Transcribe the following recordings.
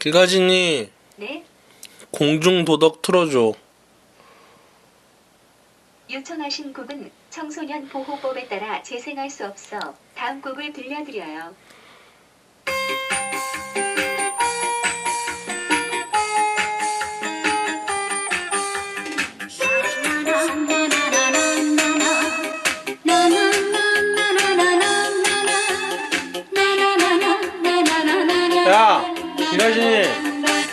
길가진이 네, 공중도덕 틀어줘. 요청하신 곡은 청소년 보호법에 따라 재생할 수 없어 다음 곡을 들려드려요. 야, 길가진이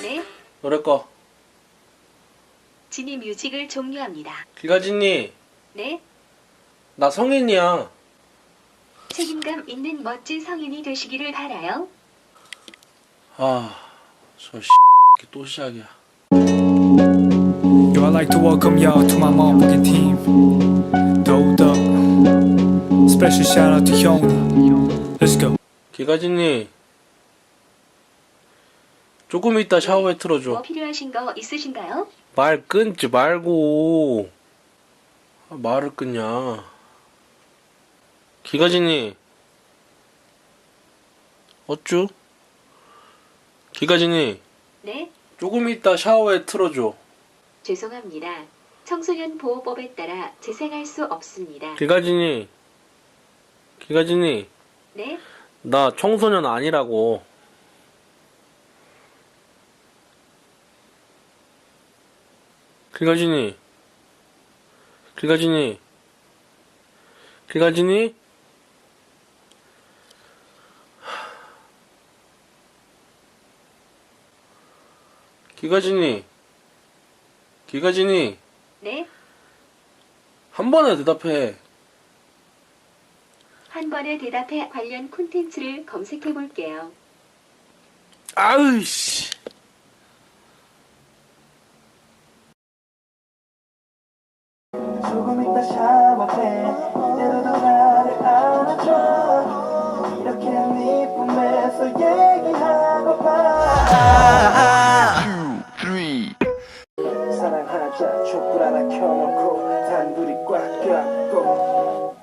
네, 노래 꺼. 지니 뮤직을 종료합니다. 길가진이 네, 나 성인이야. 책임감 있는 멋진 성인이 되시기를 바라요. 아, 저 씨, 또 시작이야. Yo, I'd like to welcome y'all to my motherfucking team. Dope up. Special shout out to Hyun. Let's go. 길가진이 조금 이따 샤워에 뭐 틀어줘. 필요하신 거 있으신가요? 말 끊지 말고 아, 말을 끊냐. 기가진이 어쭈? 기가진이 네, 조금 이따 샤워에 틀어줘. 죄송합니다. 청소년 보호법에 따라 재생할 수 없습니다. 기가진이 기가진이 네, 나 청소년 아니라고. 기가진이 기가진이 기가진이 기가진이 기가진이 네, 한 번에 대답해. 한 번에 대답해 관련 콘텐츠를 검색해 볼게요. 아으씨. 조금 이따 샤워해 이대로도 나를 안아줘. 이렇게 네 품에서 얘기하고파 사랑하자. 촛불 하나 켜놓고 단둘이 꽉 껴안고